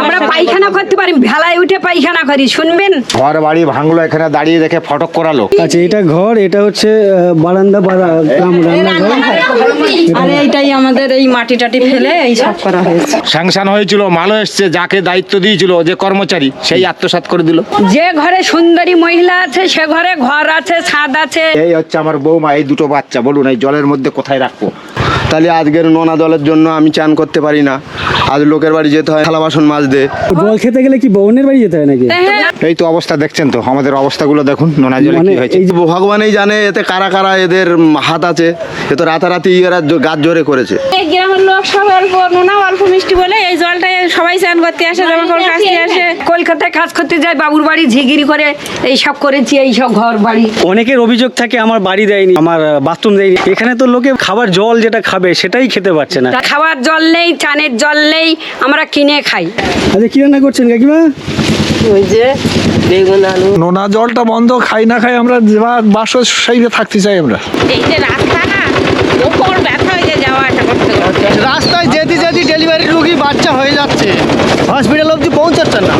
আমরা পায়খানা করতে পারি ভেলায় উঠে পায়খানা করি শুনবেন? ঘর বাড়ি ভাঙলো এখানে দাঁড়িয়ে দেখে ফটক করালো। আচ্ছা এটা ঘর এটা হচ্ছে আহ, বারান্দা আর এইটাই আমাদের এই মাটি টাটি ফেলে এই সব করা হয়েছে। স্যাংশন হয়েছিল মালও এসছে যাকে দায়িত্ব দিয়েছিল যে কর্মচারী সেই আত্মসাৎ করে দিল। যে ঘরে সুন্দরী মহিলা আছে সে ঘরে ঘর আছে ছাদ আছে। এই হচ্ছে আমার বৌমা এই দুটো বাচ্চা বলুন এই জলের মধ্যে কোথায় রাখব? তাহলে আজকের নোনা দলের জন্য আমি চান করতে পারি না। আজ লোকের বাড়ি যেতে হয় থালা বাসন মাছ দে জল খেতে গেলে কি বউনের বাড়ি যেতে হয় নাকি? হ্যাঁ, এই তো অবস্থা দেখছেন তো আমাদের অবস্থাগুলো দেখুন নোনা জলে মানে কি হয়েছে। এই যে ভগবানই জানে এতে কারা কারা এদের হাত আছে এ তো রাতারাতি এরা গাছ জোরে করেছে। এই গ্রামের লোক সব অল্প নোনা অল্প মিষ্টি বলে এই জলটা সবাই চান করতে আসে জামা কাপড় কাচতে আসে। কলকাতায় কাজ করতে যায় বাবুর বাড়ি ঝিগিরি করে এই সব করেছি এই সব ঘর বাড়ি। অনেকের অভিযোগ থাকে আমার বাড়ি দেয়নি আমার বাথরুম দেয়নি। এখানে তো লোকে খাবার জল যেটা খাবে সেটাই খেতে পারছে না। খাবার জল নেই চানের জল নেই আমরা কিনে খাই। আচ্ছা কি রান্না করছেন কাকিমা? নোনা জলটা বন্ধ খাই না খাই আমরা বাস সেই থাকতে চাই আমরা। এই যে রাস্তা না ওপর ব্যথা হয়ে যাওয়া আসা করতে করতে। রাস্তায় যেতে যেতে ডেলিভারি রুগী বাচ্চা হয়ে যাচ্ছে। হসপিটাল অবধি পৌঁছাচ্ছে না।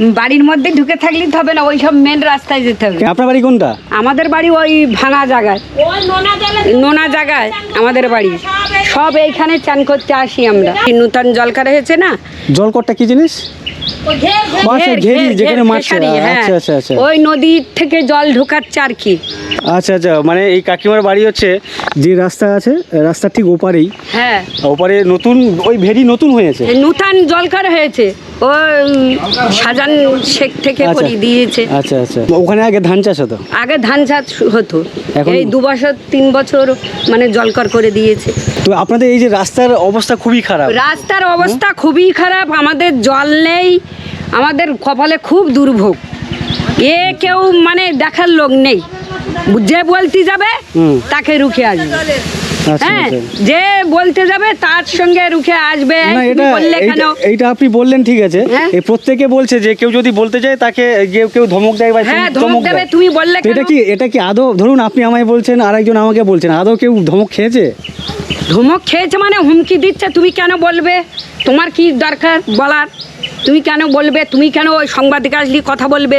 বাড়ির মধ্যে ঢুকে থাকলে হবে না ওই সব মেন রাস্তায় যেতে হবে। আপনার বাড়ি কোনটা? আমাদের বাড়ি ওই ভাঙা জায়গায়। নোনা জায়গায় আমাদের বাড়ি। সব এইখানে চান করতে আসি আমরা। নূতন জলকার হয়েছে না? জলকরটা কি জিনিস? যেখানে হ্যাঁ। আচ্ছা আচ্ছা আচ্ছা। ওই নদীর থেকে জল ঢোকাচ্ছে আর কি। আচ্ছা আচ্ছা মানে এই কাকিমার বাড়ি হচ্ছে যে রাস্তা আছে রাস্তার ঠিক ওপারেই। হ্যাঁ। ওপারে নতুন ওই ভেরি নতুন হয়েছে। নূতন জলকার হয়েছে। ও সাজান শেখ থেকে আচ্ছা। করে দিয়েছে। আচ্ছা আচ্ছা। ওখানে আগে ধান চাষ হতো? আগে ধান চাষ হতো। এই দু বছর তিন বছর মানে জলকর করে দিয়েছে। তো আপনাদের এই যে রাস্তার অবস্থা খুবই খারাপ। রাস্তার অবস্থা খুবই খারাপ আমাদের জল নেই আমাদের কপালে খুব দুর্ভোগ। এ কেউ মানে দেখার লোক নেই। যে বলতে যাবে তাকে রুখে আসবে। হ্যাঁ যে বলতে যাবে তার সঙ্গে রুখে আসবে না এটা বললে কেন? এইটা- আপনি বললেন ঠিক আছে। হ্যাঁ। এই প্রত্যেকে বলছে যে কেউ যদি বলতে চায় তাকে কেউ কেউ ধমক দেয় বা হ্যাঁ ধমক দেবে তুমি বললে এটা কি এটা কি আদৌ ধরুন আপনি আমায় বলছেন আরেকজন আমাকে বলছেন আদৌ কেউ ধমক খেয়েছে? ধমক খেয়েছে মানে হুমকি দিচ্ছে তুমি কেন বলবে? তোমার কি দরকার বলার? তুমি কেন বলবে? তুমি কেন ওই সাংবাদিক আসলি কথা বলবে?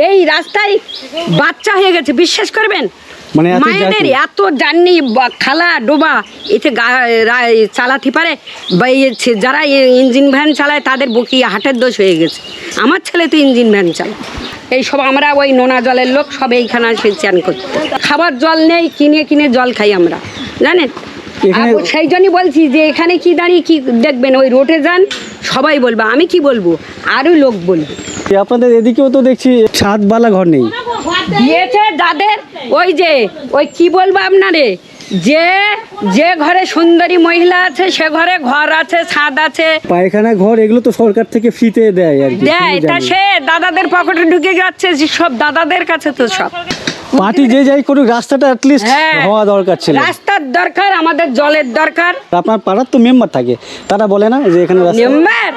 এই রাস্তায় বাচ্চা হয়ে গেছে বিশ্বাস করবেন? মানে মায়েদের। এত জার্নি বা- খালা ডোবা এতে চালাতে পারে বা যারা ইঞ্জিন ভ্যান চালায় তাদের বকি হাটের দোষ হয়ে গেছে। আমার ছেলে তো ইঞ্জিন ভ্যান চালায়। এই সব আমরা ওই নোনা জলের লোক সব এইখানে আসে চান করতে খাবার জল নেই কিনে কিনে জল খাই আমরা জানেন? সেই জন্যই বলছি যে এখানে কি দাঁড়িয়ে কি দেখবেন ওই রোডে যান সবাই বলবে। আমি কি বলব? আরও লোক বলবে। আপনাদের এদিকেও তো দেখছি ছাদবালা ঘর নেই। দিয়েছে যাদের ওই যে ওই কি বলব আপনারে? যে যে ঘরে সুন্দরী মহিলা আছে সে ঘরে ঘর আছে ছাদ আছে। পায়খানা ঘর এগুলো তো সরকার থেকে ফ্রিতে দেয় আর দেয় তা সে দাদাদের পকেটে ঢুকে যাচ্ছে সব দাদাদের কাছে তো সব। পার্টি যে যাই করুক রাস্তাটা অ্যাটলিস্ট। হওয়া দরকার ছিল। রাস্তার দরকার আমাদের জলের দরকার। আপনার পাড়ার তো মেম্বার থাকে তারা বলে না যে এখানে মেম্বার?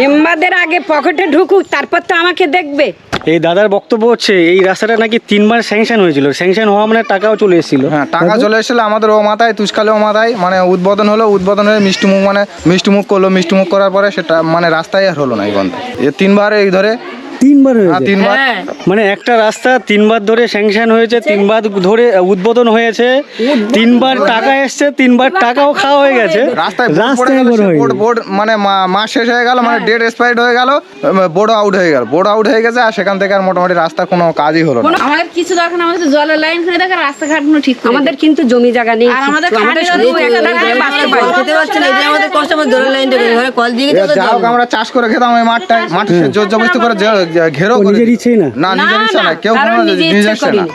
মেম্বারদের আগে পকেটে ঢুকুক তারপর তো আমাকে দেখবে। এই দাদার বক্তব্য হচ্ছে এই রাস্তাটা নাকি তিনবার স্যাংশন হয়েছিল। স্যাংশন হওয়া মানে টাকাও চলে এসেছিল। হ্যাঁ টাকা চলে এসেছিল আমাদের ও মাথায় তুষকালে ও মাথায় মানে উদ্বোধন হলো উদ্বোধন হয়ে মিষ্টিমুখ মানে মিষ্টিমুখ করল মিষ্টিমুখ করার পরে সেটা মানে রাস্তায় আর হলো না এই গন্ধ। এ তিনবার এই ধরে তিনবার হ্যাঁ, হয়েছে তিনবার। হ্যাঁ। মানে একটা রাস্তা তিনবার ধরে স্যাংশন হয়েছে তিনবার ধরে উদ্বোধন হয়েছে তিনবার টাকা এসছে তিনবার টাকাও খাওয়া হয়ে গেছে। রাস্তায় বোর্ড। বোর্ড মানে মাস শেষ হয়ে গেল মানে ডেট এক্সপায়ার্ড হয়ে গেল বোর্ড আউট হয়ে গেল। বোর্ড আউট হয়ে গেছে আর সেখান থেকে আর মোটামুটি রাস্তা কোনো কাজই হলো না। আমাদের কিছু দরকার আমাদের জলের লাইন করে দেখার রাস্তাঘাটগুলো ঠিক আমাদের কিন্তু জমি জায়গা নেই আর আমাদের আমাদের আমাদের কষ্ট আমার জলের লাইনটা কল দিয়ে আমরা চাষ করে খেতাম ওই মাঠটায় মাঠ জোর জবস্তি করে যে- যে ঘেরো নিজের ইচ্ছেই না? না নিজের ইচ্ছা না কেউ কারণ নিজে ইচ্ছা করিনি।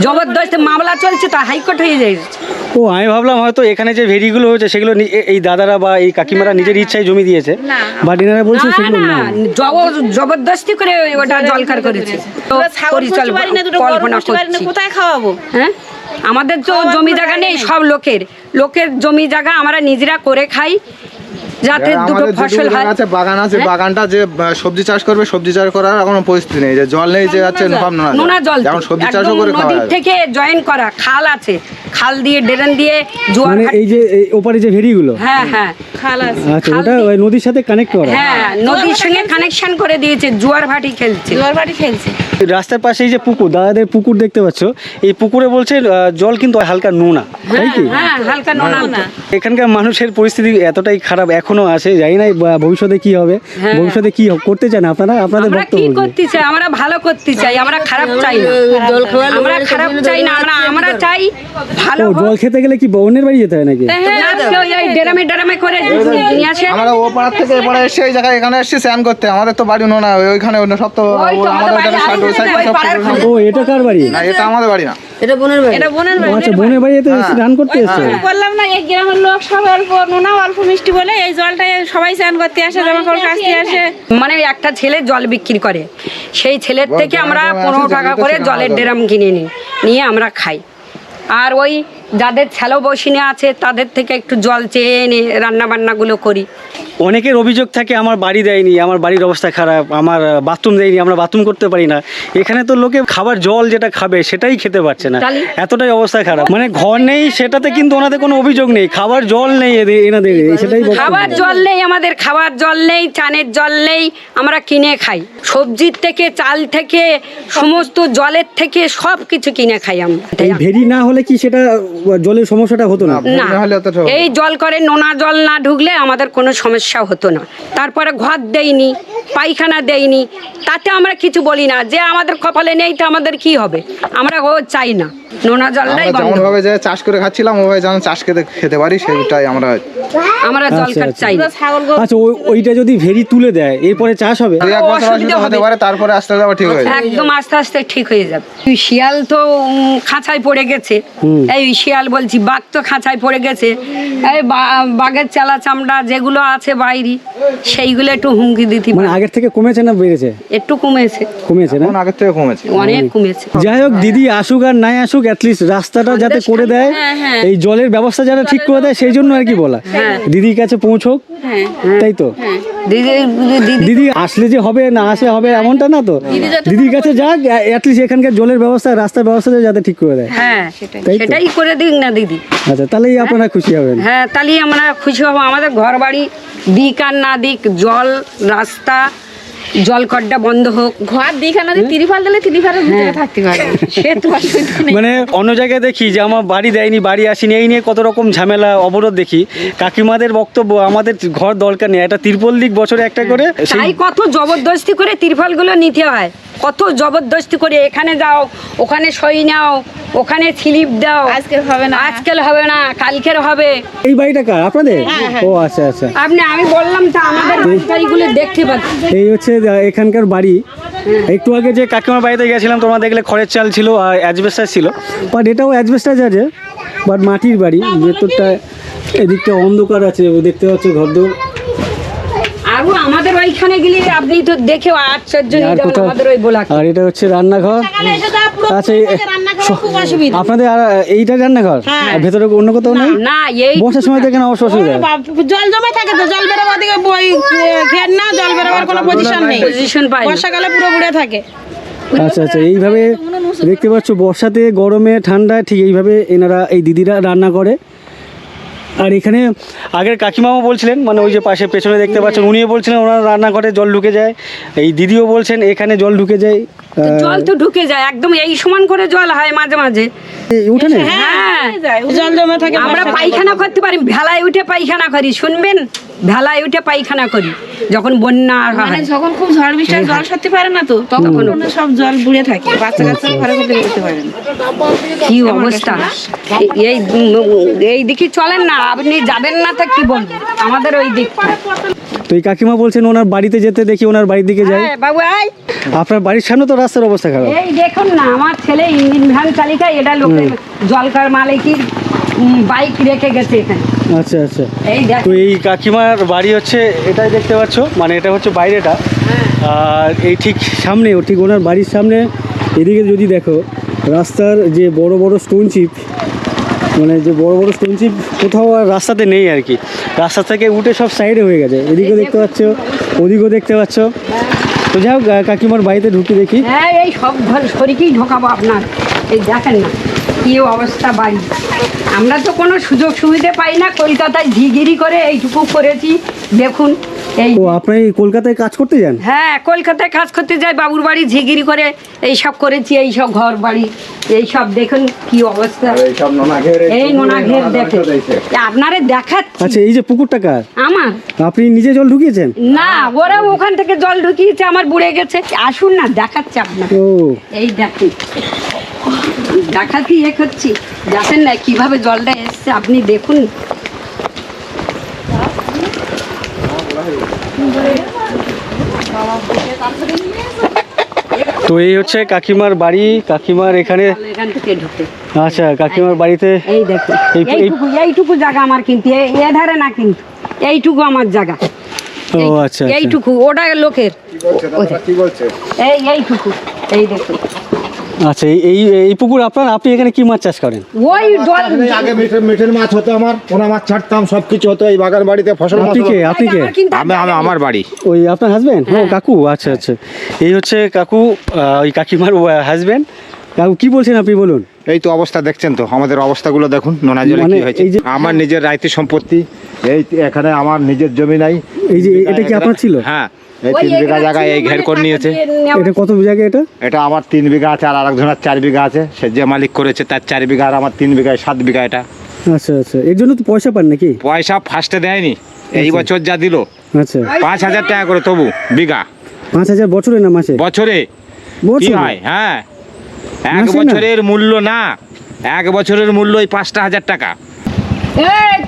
জবরদস্ত মামলা চলছে তা হাইকোর্ট হয়ে যায়। ও আমি ভাবলাম হয়তো এখানে যে ভেরিগুলো হয়েছে সেগুলো এই দাদারা বা এই কাকিমারা নিজের ইচ্ছায় জমি দিয়েছে। না। বাট বলছে সেগুলো না জবরদস্তি করে ওটা জলকার করেছে। কল্পনা কোথায় খাওয়াবো? হ্যাঁ? আমাদের তো জমি জায়গা নেই। সব লোকের। লোকের জমি জায়গা আমরা নিজেরা করে খাই। যাতে দুটো ফসল হয়। আছে বাগান আছে হ্যাঁ? বাগানটা যে সবজি চাষ করবে সবজি চাষ করার কোনো পরিস্থিতি নেই। যে জল নেই যে আছে নোনা জল যেমন সবজি চাষও করে খাওয়া নদীর থেকে জয়েন করা খাল আছে। খাল দিয়ে ড্রেন দিয়ে জোয়ার মানে এই যে এই ওপারে যে ভেরিগুলো হ্যাঁ হ্যাঁ খালাস আচ্ছা ওটা ওই নদীর সাথে কানেক্ট করা? হ্যাঁ নদীর সঙ্গে কানেকশন করে দিয়েছে জোয়ার ভাটি খেলছে। জোয়ার বাড়ি খেলছে। রাস্তার পাশে এই যে পুকুর দাদাদের পুকুর দেখতে পাচ্ছ এই পুকুরে বলছে জল কিন্তু হালকা নোনা তাই কি? হ্যাঁ হালকা নোনা। না এখানকার মানুষের পরিস্থিতি এতটাই খারাপ এখনও আছে জানি না বা ভবিষ্যতে কি হবে হ্যাঁ। ভবিষ্যতে কি করতে চান আপনারা? আপনাদের আমরা কি করতে চাই? আমরা ভালো করতে চাই আমরা খারাপ চাই না। আমরা খারাপ চাই না আমরা আমরা চাই ভালো জল খেতে গেলে কি অন্যের বাড়ি যেতে হয় নাকি? না, এই ডেরামে ডেরামে করে আসে। আমরা ও পাড়ার থেকে এপারে এসে এই জায়গায় এখানে এসে স্নান করতে। আমাদের তো বাড়ি নোনা ওইখানে অন্য সব তো ওই আমাদের ওই ওই। ও এটা কার বাড়ি? না এটা আমাদের বাড়ি না। এটা বোনের বাড়ি? এটা বোনের বাড়ি আচ্ছা বোনের বাড়িতে স্নান করতে এসছে? বললাম না এই গ্রামের লোক সব অল্প নোনা অল্প মিষ্টি বলে এই জলটা সবাই স্নান করতে আসে জামা কাপড় কাচতে আসে। মানে একটা ছেলে জল বিক্রি করে। সেই ছেলের থেকে আমরা পনেরো টাকা করে জলের ড্রাম কিনে নিই নিয়ে আমরা খাই। আর ওই যাদের ছেলো বসিনে আছে তাদের থেকে একটু জল চেয়ে এনে রান্না বান্নাগুলো করি। অনেকের অভিযোগ থাকে আমার বাড়ি দেয়নি আমার বাড়ির অবস্থা খারাপ আমার বাথরুম দেয়নি আমরা বাথরুম করতে পারি না। এখানে তো লোকে খাবার জল যেটা খাবে সেটাই খেতে পারছে না। এতটাই অবস্থা খারাপ। মানে ঘর নেই সেটাতে কিন্তু ওনাদের কোনো অভিযোগ নেই। খাবার জল নেই এনাদের সেটাই খাবার জল নেই আমাদের খাবার জল নেই চানের জল নেই আমরা কিনে খাই। সবজির থেকে চাল থেকে সমস্ত জলের থেকে সব কিছু কিনে খাই আমরা। ভেরি না হলে কি সেটা জলের সমস্যাটা হতো না। এই জল করে নোনা জল না ঢুকলে আমাদের কোনো সমস্যা হতো না। তারপরে ঘর দেয়নি পায়খানা দেয়নি তাতে আমরা কিছু বলি না। যে আমাদের কপালে নেই তো আমাদের কি হবে? আমরা ও চাই না। নোনা জলটাই যেমন ভাবে যে চাষ করে খাচ্ছিলাম ওভাবে যেমন চাষ খেতে খেতে পারি সেটাই আমরা আমরা জল আচ্ছা, আচ্ছা। চাই ছাগল গরু আচ্ছা ওইটা যদি ভেরি তুলে দেয় এরপরে চাষ হবে? এক বছর অসুবিধা হতে পারে তারপরে আস্তে আস্তে ঠিক হয়ে যাবে। একদম আস্তে আস্তে ঠিক হয়ে যাবে। শিয়াল তো খাঁচায় পড়ে গেছে। এই শিয়াল বলছি বাঘ তো খাঁচায় পড়ে গেছে। এই বাঘের চালা চামড়া যেগুলো আছে বাইরে সেইগুলো একটু হুমকি দিতে মানে আগের থেকে কমেছে না বেড়েছে? একটু কমেছে। কমেছে না? আগের থেকে কমেছে। অনেক কমেছে। যাই হোক দিদি আসুক আর নাই আসুক অ্যাটলিস্ট রাস্তাটা যাতে করে দেয় হ্যাঁ, এই জলের ব্যবস্থা যারা ঠিক করে দেয় সেই জন্য আর কি বলা। হ্যাঁ। দিদির কাছে পৌঁছোক তাই তো? দিদি দিদি দিদি আসলে যে হবে না আসে হবে এমনটা না তো? দিদির কাছে যাক অ্যাটলিস্ট এখানকার জলের ব্যবস্থা রাস্তার ব্যবস্থা যাতে ঠিক করে দেয়। হ্যাঁ সেটাই করে দিক না দিদি। আচ্ছা তাহলেই আপনারা খুশি হবেন। হ্যাঁ তাহলেই আমরা খুশি হব। আমাদের ঘর বাড়ি দিক আর না দিক জল রাস্তা জল খড্ডা বন্ধ হোক। ঘর দিখানা দিয়ে তিরিফাল দিলে তিরিফালের ভিতরে থাকতে পারবে। সে তো অসুবিধা নেই। মানে অন্য জায়গায় দেখি যে আমার বাড়ি দেয়নি বাড়ি আসিনি এই নিয়ে কত রকম ঝামেলা অবরোধ দেখি। কাকিমাদের বক্তব্য আমাদের ঘর দরকার নেই। একটা তিরপল দিক বছরে একটা করে সেই তাই কত জবরদস্তি করে তিরফলগুলো নিতে হয়। কত জবরদস্তি করে এখানে যাও ওখানে সই নাও ওখানে স্লিপ দাও। আজকে হবে না। আজকাল হবে না কালকের হবে। এই বাড়িটা কার? আপনাদের? ও আচ্ছা আচ্ছা। আপনি আমি বললাম তো আমাদের বাড়িগুলো দেখতে পাচ্ছি এই হচ্ছে এখানকার বাড়ি। একটু আগে যে কাকিমার বাড়িতে গেছিলাম তোমরা দেখলে খড়ের চাল ছিল আর অ্যাজবেস্টার ছিল। বাট এটাও অ্যাজবেস্টার আছে বাট মাটির বাড়ি। ভেতরটা এদিকটা অন্ধকার আছে ও দেখতে পাচ্ছ ঘরদোর। আরও আমাদের ওইখানে গেলে আপনি তো দেখেও আশ্চর্য হয়ে যাবেন আমাদের ওই গোলা আর এটা হচ্ছে রান্নাঘর। আচ্ছা আপনাদের আর এইটা রান্নাঘর? আর ভেতরে অন্য কোথাও নেই? না এই বর্ষার সময় দেখেন অবশ্য অসুবিধা। জল জমে থাকে তো জল বেরোবার দিকে বই ঘের না জল বেরোবার কোনো পজিশন নেই। পজিশন পাই বর্ষাকালে পুরো বুড়ে থাকে। আচ্ছা আচ্ছা এইভাবে দেখতে পাচ্ছ বর্ষাতে গরমে ঠান্ডায় ঠিক এইভাবে এনারা এই দিদিরা রান্না করে। আর এখানে আগের কাকিমাও বলছিলেন মানে ওই যে পাশে পেছনে দেখতে পাচ্ছেন, উনিও বলছিলেন ওনার রান্নাঘরে জল ঢুকে যায়, এই দিদিও বলছেন এখানে জল ঢুকে যায়। জল তো ঢুকে যায় একদম এই সমান করে জল হয় মাঝে মাঝে। এই উঠানে হ্যাঁ জল জমে থাকে আমরা পায়খানা করতে পারি ভেলায় উঠে পায়খানা করি শুনবেন? ভেলায় উঠে পায়খানা করি যখন বন্যা মানে হয় যখন খুব ঝড় বৃষ্টি জল সত্যি পারে না তো? তখন সব জল বুড়ে থাকে বাচ্চা কাচ্চা ঘরে করতে করতে পারে না। কি অবস্থা? এই এই দিকে চলেন না আপনি যাবেন না তো কি বলব? আমাদের ওই দিকটা। তো এই কাকিমা বলছেন ওনার বাড়িতে যেতে দেখি ওনার বাড়ির দিকে যাই। হ্যাঁ বাবু আয়। আপনার বাড়ির সামনে তো রাস্তার অবস্থা খারাপ। এই দেখুন না আমার ছেলে ইঞ্জিন ভ্যান চালিকা এটা লোকের জলকার মালিকের বাইক রেখে গেছে এখানে। আচ্ছা আচ্ছা। তো এই কাকিমার বাড়ি হচ্ছে এটাই দেখতে পাচ্ছ? মানে এটা হচ্ছে বাইরেটা। আর এই ঠিক সামনে ও ঠিক ওনার বাড়ির সামনে এদিকে যদি দেখো রাস্তার যে বড় বড় স্টোন চিপ মানে যে বড় বড় স্টোন চিপ কোথাও আর রাস্তাতে নেই আর কি। রাস্তা থেকে উঠে সব সাইডে হয়ে গেছে। এদিকেও দেখতে পাচ্ছ ওদিকেও দেখতে পাচ্ছ। তো যাই হোক কাকিমার বাড়িতে ঢুকে দেখি। হ্যাঁ এই সব ঘর শরীরকেই ঢোকাবো আপনার। এই দেখেন না, কি অবস্থা বাড়ি। আমরা তো কোনো সুযোগ সুবিধে পাই না, কলকাতায় ঝিগিরি করে এইটুকু করেছি। দেখুন ও আপনি এই কলকাতায় কাজ করতে যান? হ্যাঁ কলকাতায় কাজ করতে যাই বাবুর বাড়ি ঝিগিরি করে এই সব করেছি এই সব ঘর বাড়ি এই সব দেখুন কি অবস্থা। এইসব নোনা ঘের এই নোনা ঘের দেখে। আপনারে দেখাচ্ছি। আচ্ছা এই যে পুকুরটা কার? আমার? আপনি নিজে জল ঢুকিয়েছেন? না ওরা ওখান থেকে জল ঢুকিয়েছে আমার বুড়ে গেছে। আসুন না দেখাচ্ছে আপনার ও। এই দেখুন। দেখাচ্ছি এ করছি। দেখেন না কীভাবে জলটা এসছে আপনি দেখুন। তো এই হচ্ছে কাকিমার বাড়ি কাকিমার এখানে আচ্ছা কাকিমার বাড়িতে এই এই- এইটুকু এইটুকু জায়গা আমার কিন্তু এ- এ ধারে না কিন্তু এইটুকু আমার জায়গা। ও আচ্ছা আচ্ছা। এইটুকু ওটা লোকের। কি বলছে? এই এইটুকু এই দেখুন আচ্ছা এই এই এই পুকুর আপনার আপনি এখানে কি মাছ চাষ করেন? ওই আগে মিঠের মিঠের মাছ হতো আমার পোনা মাছ ছাড়তাম সব কিছু হতো এই বাগান বাড়িতে ফসল আপনি কে? আপনি কে? আমার আমি আমি আমার বাড়ি। ওই আপনার হাজবেন্ড ও কাকু আচ্ছা আচ্ছা। এই হচ্ছে কাকু আহ, ওই কাকিমার হাজবেন্ড কাকু কি বলছেন আপনি বলুন? এই তো অবস্থা দেখছেন তো আমাদের অবস্থাগুলো দেখুন নোনা জলে মানে কি হয়েছে। এই যে- আমার নিজের রাইতি সম্পত্তি এই এখানে আমার নিজের জমি নাই। এই যে এটা কি আপনার ছিল? হ্যাঁ। এই তিন বিঘা জায়গায় এই ঘের মানে করে নিয়েছে এটা কত জায়গা এটা? এটা আমার তিন বিঘা আছে আর আরেকজনের চার বিঘা আছে। সে যে মালিক করেছে তার চার বিঘা আর আমার তিন বিঘায় সাত বিঘা এটা। আচ্ছা আচ্ছা। এর জন্য তো পয়সা পান নাকি? পয়সা ফার্স্টে দেয়নি। এই বছর যা দিল। আচ্ছা। পাঁচ হাজার টাকা করে তবু বিঘা। পাঁচ হাজার বছরে না মাসে? বছরে। কি হয়? হ্যাঁ। এক বছরের মূল্য না। এক বছরের মূল্য ওই পাঁচটা হাজার টাকা।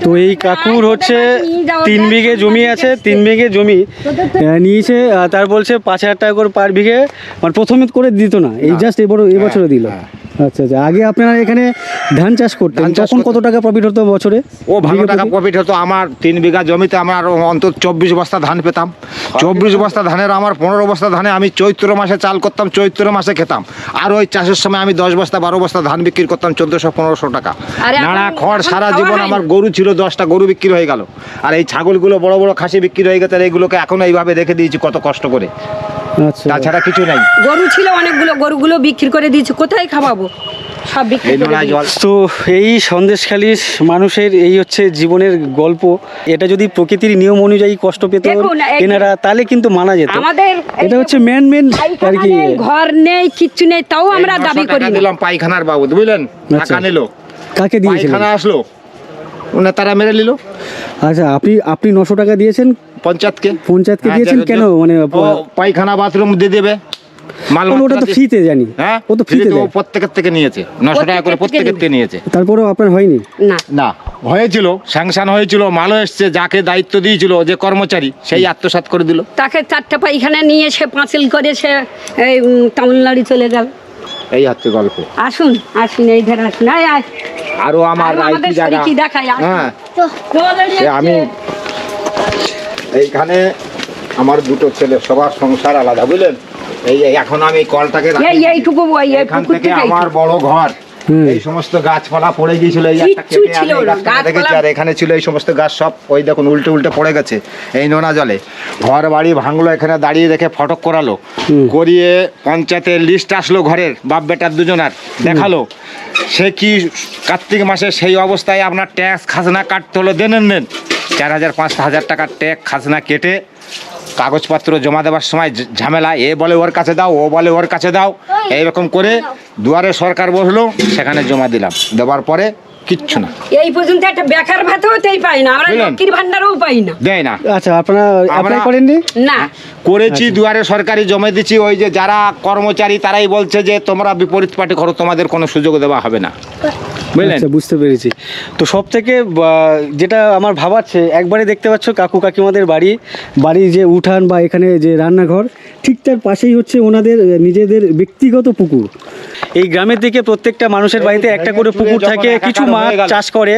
তো এই কাকুর হচ্ছে তিন বিঘে জমি আছে তিন বিঘে জমি। নিয়েছে তার বলছে পাঁচ হাজার টাকা করে পার বিঘে মানে প্রথমে করে দিত না এই জাস্ট এবার এবছরে দিল। আচ্ছা আচ্ছা। আগে আপনারা এখানে ধান চাষ করতেন ধান চাষ তখন কত টাকা প্রফিট হতো বছরে? ও ভালো টাকা প্রফিট হতো। আমার তিন বিঘা জমিতে আমার অন্তত চব্বিশ বস্তা ধান পেতাম। চব্বিশ বস্তা ধানের আমার পনেরো বস্তা ধানে আমি চৈত্র মাসে চাল করতাম চৈত্র মাসে খেতাম। আর ওই চাষের সময় আমি দশ বস্তা বারো বস্তা ধান বিক্রি করতাম চোদ্দোশো পনেরোশো টাকা। নানা খড় সারা জীবন আমার গরু ছিল দশটা গরু বিক্রি হয়ে গেল। আর এই ছাগলগুলো বড় বড় খাসি বিক্রি হয়ে গেছে আর এইগুলোকে এখনও এইভাবে রেখে দিয়েছি কত কষ্ট করে। আচ্ছা তাছাড়া কিছু নাই। গরু ছিল অনেকগুলো গরুগুলো বিক্রি করে দিয়েছে। কোথায় খাওয়াবো? সব বিক্রি। তো এই সন্দেশখালীর মানুষের এই হচ্ছে জীবনের গল্প। এটা যদি প্রকৃতির নিয়ম অনুযায়ী কষ্ট পেত এনারা তাহলে কিন্তু মানা যেত। আমাদের এটা হচ্ছে মেন মেন আর কি। ঘর নেই কিচ্ছু নেই তাও আমরা এই 900 দাবি করি। দিলাম পায়খানার বাবদ বুঝলেন? আচ্ছা। টাকা নিল। কাকে দিয়েছিলেন? পায়খানা আসলো। ওনা তারা মেরে নিল। আচ্ছা আপনি আপনি নশো টাকা দিয়েছেন পঞ্চায়েতকে? পঞ্চায়েতকে হ্যাঁ, দিয়েছেন কেন? মানে পায়খানা বাথরুম দিয়ে দেবে। মাল ওটা তো ফ্রিতে জানি। হ্যাঁ ও তো ফ্রিতে ফ্রিতে দেয়। প্রত্যেকের থেকে নিয়েছে। নশো টাকা করে প্রত্যেকের থেকে নিয়েছে। তারপরেও আপনার হয়নি? না। না হয়েছিল স্যাংশন হয়েছিল মালও এসছে যাকে দায়িত্ব দিয়েছিল যে কর্মচারী সেই আত্মসাৎ করে দিল। তাকে চারটে পায়খানা নিয়ে সে পাঁচিল করে সে এই তামিলনাড়ু চলে গেল। এই হচ্ছে গল্প। আসুন আসুন এই ধারে আসুন আরও আমার জায়গা। হ্যাঁ। আমি। এইখানে আমার দুটো ছেলে সবার সংসার আলাদা বুঝলেন? এই এখন আমি কলটাকে এইটুকু এখান থেকে আমার বড় ঘর। এই সমস্ত গাছপালা পড়ে গিয়েছিল এই একটা কেটে ছিল আমি গাছটা দেখেছি আর এখানে ছিল এই সমস্ত গাছ সব ওই দেখুন উল্টে উল্টে পড়ে গেছে এই নোনা জলে। ঘর বাড়ি ভাঙলো এখানে দাঁড়িয়ে রেখে ফটক করালো। করিয়ে পঞ্চায়েতের লিস্ট আসলো ঘরের বাপ বেটার দুজনার দেখাল। সে কি কার্তিক মাসে সেই অবস্থায় আপনার ট্যাক্স খাজনা কাটতে হলো দেনেন নেন চার হাজার পাঁচ হাজার টাকার ট্যাক্স খাজনা কেটে কাগজপত্র জমা দেওয়ার সময় ঝ- ঝামেলা এ বলে ওর কাছে দাও ও বলে ওর কাছে দাও এইরকম করে দুয়ারে সরকার বসল সেখানে জমা দিলাম। দেওয়ার পরে কিচ্ছু না। এই পর্যন্ত একটা বেকার ভাতাও তাই পাই না আমরা? লক্ষ্মীর ভান্ডারও পাই না। দেয় না। আচ্ছা আপনারা অ্যাপ্লাই করেননি? না। করেছি দুয়ারে সরকারি জমা দিচ্ছি ওই যে যারা কর্মচারী তারাই বলছে যে তোমরা বিপরীত পার্টি করো তোমাদের কোনো সুযোগ দেওয়া হবে না। বুঝলেন? আচ্ছা বুঝতে পেরেছি। তো সব থেকে যেটা আমার ভাবাচ্ছে, একবারে দেখতে পাচ্ছ কাকু কাকিমাদের বাড়ি, বাড়ির যে উঠান বা এখানে যে রান্নাঘর, ঠিক তার পাশেই হচ্ছে ওনাদের, নিজেদের ব্যক্তিগত পুকুর। এই গ্রামের দিকে প্রত্যেকটা মানুষের বাড়িতে একটা করে পুকুর থাকে কিছু মাছ চাষ করে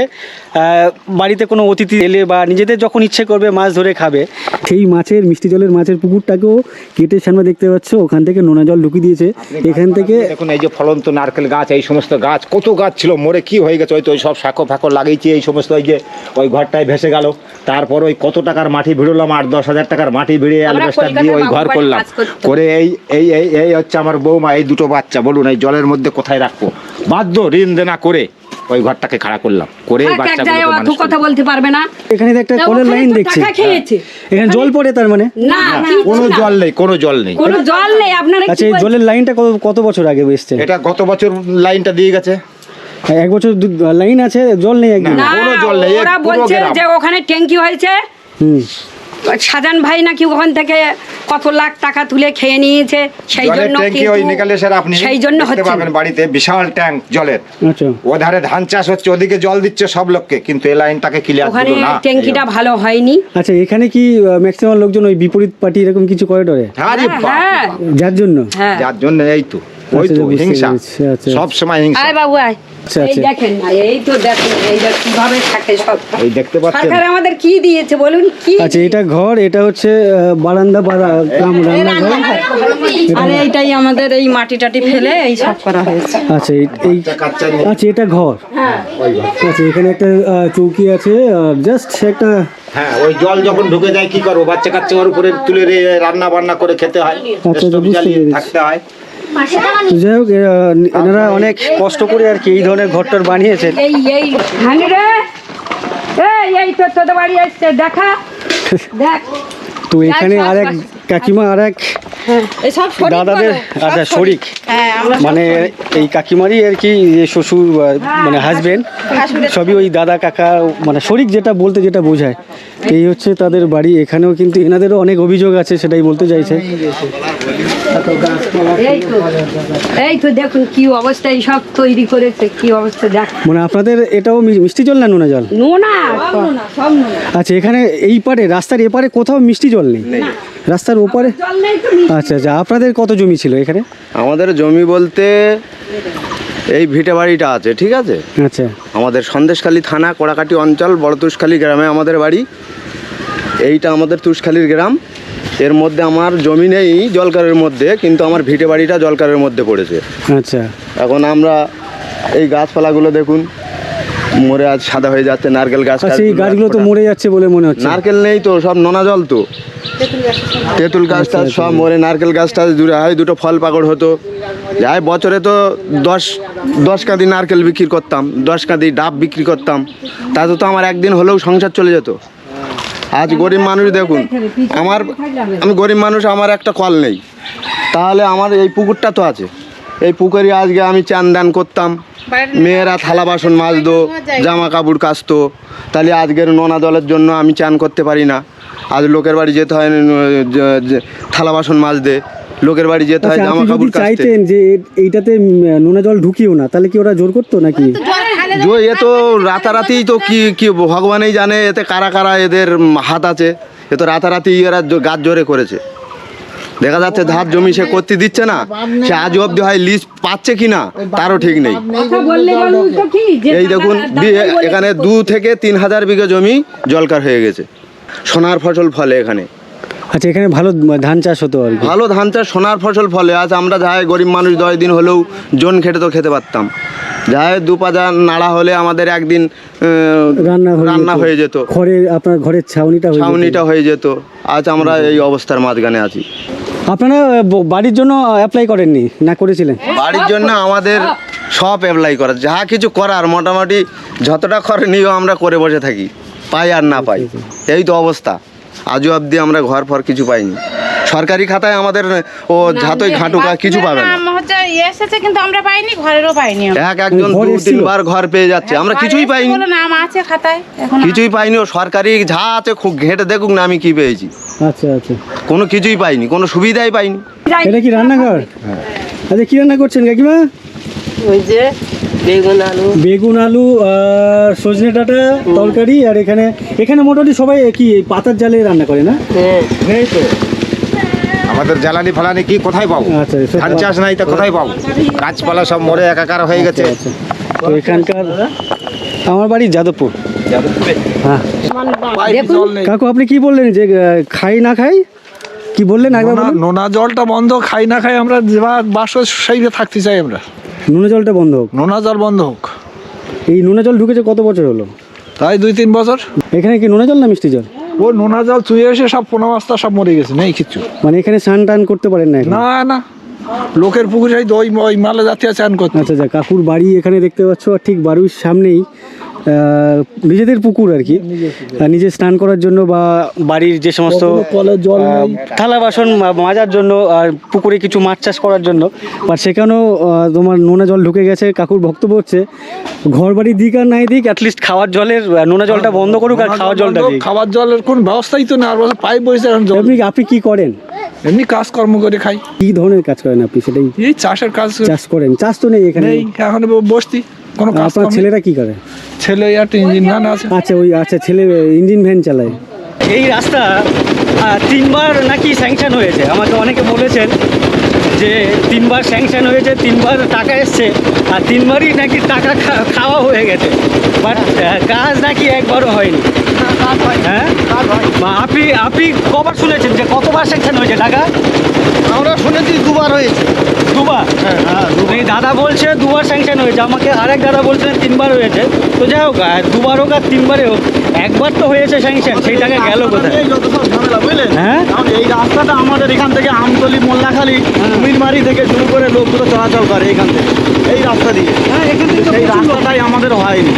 বাড়িতে কোনো অতিথি এলে বা নিজেদের যখন ইচ্ছে করবে মাছ ধরে খাবে। সেই মাছের মিষ্টি জলের মাছের পুকুরটাকেও কেটে সামনে দেখতে পাচ্ছ ওখান থেকে নোনা জল ঢুকিয়ে দিয়েছে। এখান থেকে এখন এই যে ফলন্ত নারকেল গাছ এই সমস্ত গাছ কত গাছ ছিল মরে কি হয়ে গেছে ওই তো ওই সব শাখো ফাঁকো লাগিয়েছি এই সমস্ত ওই যে ওই ঘরটায় ভেসে গেল। তারপর ওই কত টাকার মাটি ভিড়লাম আট দশ হাজার টাকার মাটি ভিড়িয়ে অ্যালবেস্টার দিয়ে ওই ঘর করলাম। করে এই এই এই এই হচ্ছে আমার বৌমা এই দুটো বাচ্চা বলুন এই জলের মধ্যে কোথায় রাখব? বাধ্য ঋণ দেনা করে ওই ঘরটাকে খাড়া করলাম। করে বাচ্চাগুলোকে কথা বলতে পারবে না। এখানে একটা কলের লাইন দেখছি। এখানে জল পড়ে তার মানে? না কোনো জল নেই কোনো জল নেই। কোনো জল নেই আপনারা আচ্ছা এই জলের লাইনটা কত কত বছর আগে এসছে? এটা গত বছর লাইনটা দিয়ে গেছে। এক বছর দু- লাইন আছে জল নেই একদম। কোনো জল নেই, ওরা বলছে যে ওখানে ট্যাঙ্কি হয়েছে। হুম। সাজান ভাই নাকি ওখান থেকে কত লাখ টাকা তুলে খেয়ে নিয়েছে সেই জন্য ট্যাঙ্কি ওই নিকালেশের আপনি সেই জন্য পাবেন বাড়িতে বিশাল ট্যাঙ্ক জলের। আচ্ছা। ওধারে ধান চাষ হচ্ছে ওদিকে জল দিচ্ছে সব লোককে কিন্তু এই লাইনটাকে ক্লিয়ার ওখানে ট্যাঙ্কিটা ভালো হয়নি। আচ্ছা এখানে কি ম্যাক্সিমাম লোকজন ওই বিপরীত পার্টি এরকম কিছু করে টরে আরে হ্যাঁ, হ্যাঁ। বাপ। যার জন্য? হ্যাঁ। যার জন্য এই তো। ওই আচ্ছা, তো হিংসা। আচ্ছা। সব সময় হিংসা। আয় বাবু আয়। এই আচ্ছা। দেখেন না এই তো দেখেন এই কীভাবে থাকে সব। এই দেখতে পাচ্ছেন? সরকার আমাদের কি দিয়েছে বলুন কি আচ্ছা এটা ঘর এটা হচ্ছে বারান্দা বা রান্নাঘর। আর এইটাই আমাদের এই মাটি টাটি ফেলে এই সব করা হয়েছে। আচ্ছা এই-। আচ্ছা এটা ঘর। আচ্ছা এখানে একটা চৌকি আছে জাস্ট একটা হ্যাঁ ওই জল যখন ঢুকে যায় কি করব? বাচ্চা কাচ্চা উপরে তুলে রে রান্না বান্না করে খেতে হয়। আচ্ছা। থাকতে হয়। যাই হোক এনারা অনেক কষ্ট করে আর কি এই ধরনের ঘরটার বানিয়েছেন। তো দেখা এখানে আর এক কাকিমা আর এক সব শরীর দাদাদের আচ্ছা শরিক। হ্যাঁ মানে এই কাকিমারই আর কি শ্বশুর মানে হাজবেন্ড সবই ওই দাদা কাকা মানে শরিক যেটা বলতে যেটা বোঝায়। এই হচ্ছে তাদের বাড়ি এখানেও কিন্তু এনাদেরও অনেক অভিযোগ আছে সেটাই বলতে চাইছে। এই তো দেখুন কি অবস্থা এই সব তৈরি করেছে কি অবস্থা দেখ। মানে আপনাদের এটাও মি- মিষ্টি জল না নোনা জল? নোনা? আচ্ছা এখানে এই পারে রাস্তার এপারে কোথাও মিষ্টি জল নেই? রাস্তার ওপারে? আচ্ছা আচ্ছা আপনাদের কত জমি ছিল এখানে? আমাদের জমি বলতে এই ভিটে বাড়িটা আছে ঠিক আছে? আচ্ছা। আমাদের সন্দেশখালী থানা কড়াকাটি অঞ্চল বড় তুষখালী গ্রামে আমাদের বাড়ি। এইটা আমাদের তুষখালীর গ্রাম। এর মধ্যে আমার জমি নেই জলকারের মধ্যে কিন্তু আমার ভিটে বাড়িটা জলকারের মধ্যে পড়েছে। আচ্ছা। এখন আমরা এই গাছপালাগুলো দেখুন মরে আজ সাদা হয়ে যাচ্ছে নারকেল গাছ আচ্ছা এই গাছগুলো তো মরে যাচ্ছে বলে মনে হচ্ছে। নারকেল নেই তো সব নোনা জল তো। তেঁতুল গাছটা সব মরে নারকেল গাছটা দূরে হয় দুটো ফল পাকড় হতো। যাই বছরে তো দশ দশ কাঁদি নারকেল বিক্রি করতাম দশ কাঁদি ডাব বিক্রি করতাম। তাতে তো আমার একদিন হলেও সংসার চলে যেত। আজ গরিব মানুষ দেখুন আমার আমি গরিব মানুষ আমার একটা কল নেই। তাহলে আমার এই পুকুরটা তো আছে। এই পুকুরে আজকে আমি চান দান করতাম। মেয়েরা থালা বাসন মাজতো জামা কাপড় কাচতো। তাহলে আজকের নোনা জলের জন্য আমি চান করতে পারি না। আজ লোকের বাড়ি যেতে হয় থালা বাসন মাজতে। লোকের বাড়ি যেতে হয় আচ্ছা জামা কাপড় কাচতে। চাইতেন যে এইটাতে নোনা জল ঢুকিও না তাহলে কি ওরা জোর করতো নাকি? জো এ তো রাতারাতি তো কি কি ভগবানই জানে এতে কারা কারা এদের হাত আছে? এ তো রাতারাতি এরা গাছ জোরে করেছে। দেখা যাচ্ছে ধার জমি সে করতে দিচ্ছে না। সে আজ অব্দি হয় লিজ পাচ্ছে কি না তারও ঠিক নেই। এই দেখুন এখানে দু থেকে তিন হাজার বিঘা জমি জলকার হয়ে গেছে। সোনার ফসল ফলে এখানে। আচ্ছা এখানে ভালো ধান চাষ হতো আর ভালো ধান চাষ সোনার ফসল ফলে। আজ আমরা যাই গরিব মানুষ দশ দিন হলেও জন খেটে তো খেতে পারতাম। যাই দু পাজা নাড়া হলে আমাদের একদিন রান্না হয়ে রান্না যেত। হয়ে যেত। ঘরের আপনার ঘরের ছাউনিটা ছাউনিটা হয়ে যেত। আজ আমরা এই অবস্থার মাঝখানে আছি। আপনারা বাড়ির জন্য অ্যাপ্লাই করেননি না করেছিলেন? বাড়ির জন্য আমাদের সব অ্যাপ্লাই করা। যা কিছু করার মোটামুটি যতটা করে নিয়েও আমরা করে বসে থাকি পাই আর না পাই। এই তো অবস্থা। আজও অবধি আমরা ঘর ফর কিছু পাইনি। সরকারি খাতায় আমাদের ও ঝাতই ঘাটুকা কিছু পাবে না। এসেছে কিন্তু আমরা পাইনি ঘরেরও পাইনি এক একজন দু তিনবার ঘর পেয়ে যাচ্ছে আমরা কিছুই পাইনি। নাম আছে খাতায় এখন কিছুই পাইনি ও সরকারি যা আছে খুব ঘেটে দেখুক না আমি কি পেয়েছি। আচ্ছা আচ্ছা। কোনো কিছুই পাইনি কোনো সুবিধাই পাইনি। এটা কি রান্নাঘর? আচ্ছা কি রান্না করছেন কাকিমা? ওই যে বেগুন আলু। বেগুন আলু আর সজনে ডাঁটা তরকারি আর এখানে এখানে মোটামুটি সবাই কি পাতার জালে রান্না করে না? তো? আমাদের জ্বালানি ফালানি কি কোথায় পাবো? আচ্ছা, ধান চাষ নাই তা কোথায় পাবো? গাছপালা সব মরে একাকার হয়ে গেছে। আচ্ছা তো এখানকার আমার বাড়ি যাদবপুর। হ্যাঁ। কাকু আপনি কি বললেন যে খাই না খাই? কি বললেন একবার নোনা নোনা জলটা বন্ধ খাই না খাই আমরা যা বাসো সেইভাবে থাকতে চাই আমরা। নুনে জলটা বন্ধ হোক। নোনা জল বন্ধ হোক। এই নুনে জল ঢুকেছে কত বছর হলো? তাই দুই তিন বছর। এখানে কি নোনা জল না মিষ্টি জল? ও নোনা জল চুয়ে এসে সব পোনা মাছটা সব মরে গেছে নেই কিচ্ছু। মানে এখানে স্নান টান করতে পারেন না না না। লোকের পুকুরে দই মালে জাতীয় চান করতে। আচ্ছা আচ্ছা কাকুর বাড়ি এখানে দেখতে পাচ্ছ আর ঠিক বাড়ির সামনেই নিজেদের পুকুর আর কি। নিজে স্নান করার জন্য বা বাড়ির যে সমস্ত থালা বাসন মাজার জন্য আর পুকুরে কিছু মাছ চাষ করার জন্য। বা সেখানেও তোমার নোনা জল ঢুকে গেছে কাকুর বক্তব্য হচ্ছে ঘর বাড়ি দিক আর নাই দিক অ্যাটলিস্ট খাওয়ার জলের নোনা জলটা বন্ধ করুক আর খাওয়ার জলটা দিক। খাবার জলের কোন ব্যবস্থাই তো না আর পাইপ বসে আপনি আপনি কি করেন? এমনি কাজকর্ম করে খাই। কি ধরনের কাজ করেন আপনি সেটাই? এই চাষের কাজ চাষ করেন? চাষ তো নেই এখানে। এখন বসতি। কোনো কাজ আপনার ছেলেরা কি করে? ছেলে একটা ইঞ্জিন ম্যান আছে। আচ্ছা ওই আচ্ছা ছেলে ইঞ্জিন ভ্যান চালায়। এই রাস্তা তিনবার নাকি স্যাংশন হয়েছে। আমাকে অনেকে বলেছেন যে তিনবার স্যাংশন হয়েছে তিনবার টাকা এসছে আর তিনবারই নাকি টাকা খা- খাওয়া হয়ে গেছে। বাট কাজ নাকি একবারও হয়নি। হ্যাঁ? আপনি আপনি কবার শুনেছেন যে কতবার স্যাংশন হয়েছে টাকা আমরা শুনেছি দুবার হয়েছে। দুবার। এই দাদা বলছে দুবার স্যাংশন হয়েছে আমাকে আরেক দাদা বলছেন তিনবার হয়েছে। তো যাই হোক দুবার হোক আর তিনবারে হোক একবার তো হয়েছে স্যাংশন সেই টাকা গেল কোথায়? বুঝলেন হ্যাঁ? এই রাস্তাটা আমাদের এখান থেকে আমতলি মোল্লাখালী কুমিরমারি থেকে শুরু করে লোকগুলো চলাচল করে এখান থেকে এই রাস্তা দিয়ে। হ্যাঁ এখান থেকে সেই রাস্তাটাই আমাদের হয়নি।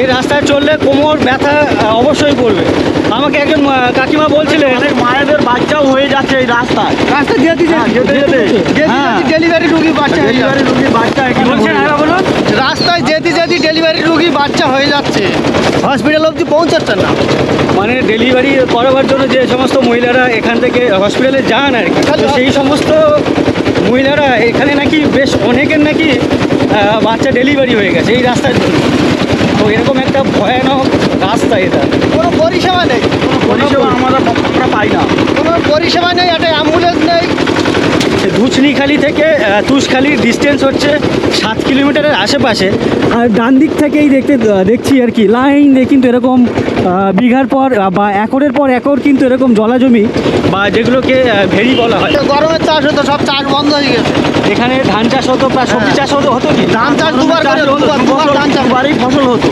এই রাস্তায় চললে কোমর ব্যথা অবশ্যই করবে। আমাকে একজন কাকিমা বলছিলেন অনেক মায়েদের বাচ্চাও হয়ে যাচ্ছে এই রাস্তায়। রাস্তা দিয়ে দিতে হ্যাঁ, যেতে যেতে হ্যাঁ। ডেলিভারি রুগী বাচ্চা ডেলিভারি রুগী বাচ্চা বলছেন হয়ে আরেকবার বলুন? রাস্তায় যেতে যেতে ডেলিভারি রুগী বাচ্চা হয়ে যাচ্ছে হসপিটাল অবধি পৌঁছাচ্ছে না। মানে ডেলিভারি করাবার জন্য যে সমস্ত মহিলারা এখান থেকে হসপিটালে যান আর কি তো সেই সমস্ত মহিলারা এখানে নাকি বেশ অনেকের নাকি বাচ্চা ডেলিভারি হয়ে গেছে এই রাস্তার জন্য। এরকম একটা ভয়ানক রাস্তা এটা। কোনো পরিষেবা নেই। পরিষেবা আমরা আমরা পাই না। কোনো পরিষেবা নেই একটা অ্যাম্বুলেন্স নেই ধুচনিখালি থেকে তুষখালির ডিস্টেন্স হচ্ছে সাত কিলোমিটারের আশেপাশে। আর ডান দিক থেকেই দেখতে দেখছি আর কি লাইন দিয়ে কিন্তু এরকম বিঘার পর বা একরের পর একর কিন্তু এরকম জলাজমি বা যেগুলোকে ভেরি বলা হয়। গরমের চাষ হতো সব চাষ বন্ধ হয়ে গেছে। এখানে ধান চাষ হতো প্রায় সবজি চাষ হতো হতো কি? ধান চাষ দুবার করে হতো, দুবার দুবার ধান চাষ বাড়ি ফসল হতো।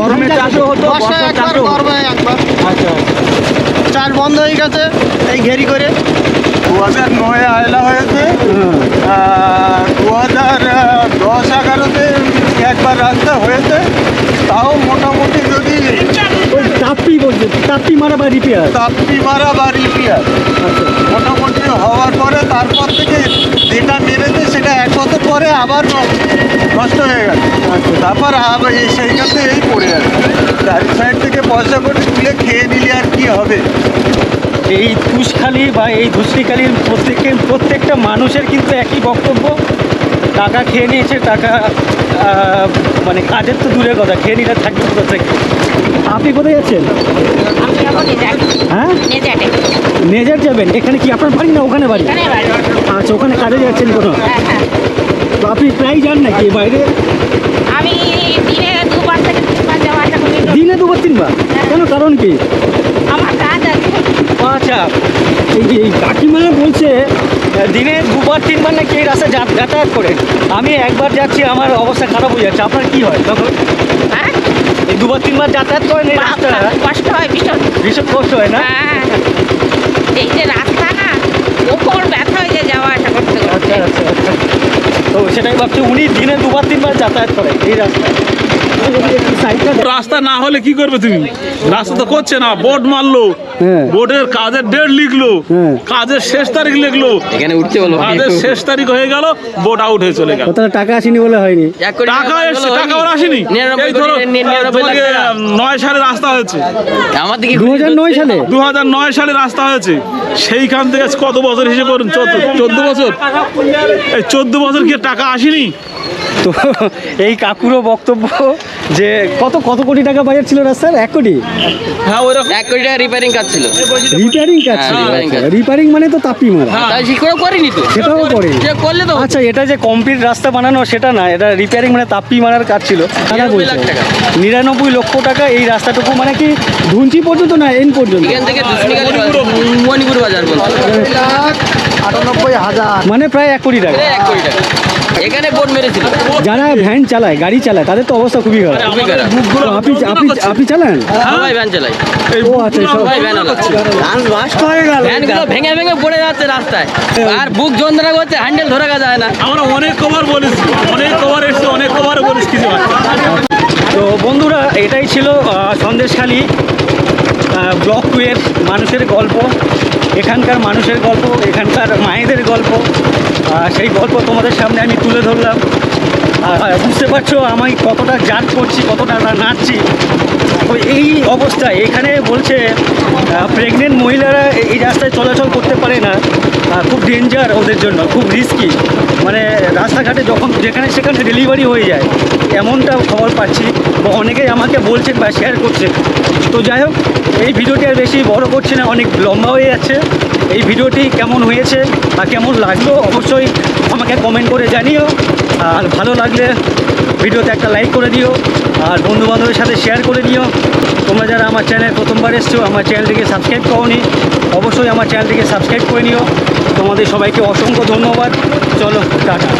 গরমের চাষও হতো বর্ষায় একবার গরমে একবার। আচ্ছা। চাষ বন্ধ হয়ে গেছে এই ঘেরি করে। দু হাজার নয় আয়লা হয়েছে। দু হাজার দশ এগারোতে একবার রাস্তা হয়েছে। তাও মোটামুটি যদি ওই টাপ্পি বলছে টাপ্পি মারা বা রিপেয়ার? তাপ্তি মারা বা রিপিয়ার। মোটামুটি হওয়ার পরে তারপর থেকে যেটা মেরেছে সেটা এক বছর পরে আবার নষ্ট হয়ে গেছে। তারপর আবার সেইখানে এই পড়ে আছে। চারি সাইড থেকে পয়সা করে তুলে খেয়ে নিলে আর কি হবে? এই তুষখালি বা এই ধুসরিখালির প্রত্যেকের প্রত্যেকটা মানুষের কিন্তু একই বক্তব্য। টাকা খেয়ে নিয়েছে টাকা মানে কাজের তো দূরের কথা খেয়ে নিলে থাকবে কোথা থেকে? আপনি কোথায় যাচ্ছেন? হ্যাঁ? নেজাটে মেজার যাবেন? এখানে কি আপনার বাড়ি না ওখানে বাড়ি? আচ্ছা ওখানে কাজে যাচ্ছেন কোনো? হ্যাঁ হ্যাঁ। তো আপনি প্রায় যান নাকি বাইরে? আমি দিনে দুবার থেকে তিনবার দিনে দুবার হ্যাঁ। কারণ কি? এই কাকিমা বলছে দিনে দুবার তিনবার নাকি এই রাস্তা যাতায়াত করে। আমি একবার যাচ্ছি আমার অবস্থা খারাপ হয়ে যাচ্ছে। আপনার কি হয়? তখন? হ্যাঁ? এই দুবার তিনবার যাতায়াত করেন এই রাস্তা কষ্ট হয় ভীষণ। ভীষণ কষ্ট হয় না? হ্যাঁ। এই যে রাস্তা না ওপর ব্যথা হয়ে যায় যাওয়া আসা করতে করতে। আচ্ছা আচ্ছা আচ্ছা। তো সেটাই ভাবছি উনি দিনে দুবার তিনবার যাতায়াত করেন এই রাস্তায়। রাস্তা না হলে কি করবে তুমি? রাস্তা তো করছে না বোর্ড মারলো হ্যাঁ। বোর্ডের কাজের ডেট লিখলো হ্যাঁ। কাজের শেষ তারিখ লিখলো এখানে উঠতে বলো কাজের শেষ তারিখ হয়ে গেল বোর্ড আউট হয়ে চলে গেল। তাহলে টাকা আসেনি বলে হয়নি। টাকা এসছে টাকা ওরা আসেনি। এই ধরো। নয় সালে রাস্তা হয়েছে। দু হাজার নয় সালে? দু হাজার নয় সালে রাস্তা হয়েছে। সেইখান থেকে কত বছর হিসেবে করুন চোদ্দ চোদ্দ বছর। এই চোদ্দ বছর কি টাকা আসেনি? তো এই কাকুরও বক্তব্য যে কত কত কোটি টাকা বাজার ছিল রাস্তার এক কোটি? হ্যাঁ ওইরকম। এক কোটি টাকা রিপেয়ারিং কাজ ছিল। রিপেয়ারিং কাজ ছিল হ্যাঁ, repairing কাজ। রিপেয়ারিং মানে তো তাপি মারা। তাই সে করে করিনি তো। সেটাও করে করলে তো আচ্ছা এটা যে কমপ্লিট রাস্তা বানানো সেটা না এটা রিপেয়ারিং মানে তাপ্পি মারার কাজ ছিল। তারা নিরানব্বই বলছে নিরানব্বই লক্ষ টাকা এই রাস্তাটুকু মানে কি ধুঞ্চি পর্যন্ত না এন পর্যন্ত? এখান থেকে মণিপুর বাজার বলছে। আটানব্বই হাজার মানে প্রায় এক কোটি টাকা। এক কোটি টাকা। এখানে বোর্ড মেরেছিল। যারা ভ্যান চালায় গাড়ি চালায় তাদের তো অবস্থা খুবই খারাপ। তো আপনি আপনি আপনি চালান? সবাই ভ্যান চালাই ও আচ্ছা সবাই ভ্যান হয়ে ভ্যানগুলো ভেঙে ভেঙে পড়ে যাচ্ছে রাস্তায়। আর বুক যন্ত্রণা করছে হ্যান্ডেল ধরে যায় না। আমরা অনেক কবার বলেছি। অনেক এসছি অনেক কবার বলেছি কিছু তো বন্ধুরা এটাই ছিল সন্দেশখালী ব্লক টু এর মানুষের গল্প। এখানকার মানুষের গল্প, এখানকার মায়েদের গল্প সেই গল্প তোমাদের সামনে আমি তুলে ধরলাম। বুঝতে পারছ, আমি কতটা জাজ করছি, কতটা নাচছি। তো এই অবস্থায় এখানে বলছে প্রেগনেন্ট মহিলারা এই- রাস্তায় চলাচল করতে পারে না। খুব ডেঞ্জার ওদের জন্য, খুব রিস্কি মানে রাস্তাঘাটে যখন যেখানে সেখানে ডেলিভারি হয়ে যায়, এমনটা খবর পাচ্ছি। বা অনেকেই আমাকে বলছেন বা শেয়ার করছেন। তো যাই হোক, এই ভিডিওটি আর বেশি বড় করছে না, অনেক লম্বা হয়ে যাচ্ছে। এই ভিডিওটি কেমন হয়েছে বা কেমন লাগল, অবশ্যই আমাকে কমেন্ট করে জানিও। আর ভালো লাগলে ভিডিওতে একটা লাইক করে দিও, আর বন্ধুবান্ধবের সাথে শেয়ার করে দিও। তোমরা যারা আমার চ্যানেল প্রথমবার এসছো, আমার চ্যানেলটিকে সাবস্ক্রাইব করোনি, অবশ্যই আমার চ্যানেলটিকে সাবস্ক্রাইব করে নিও। তোমাদের সবাইকে অসংখ্য ধন্যবাদ। চলো, টাটা।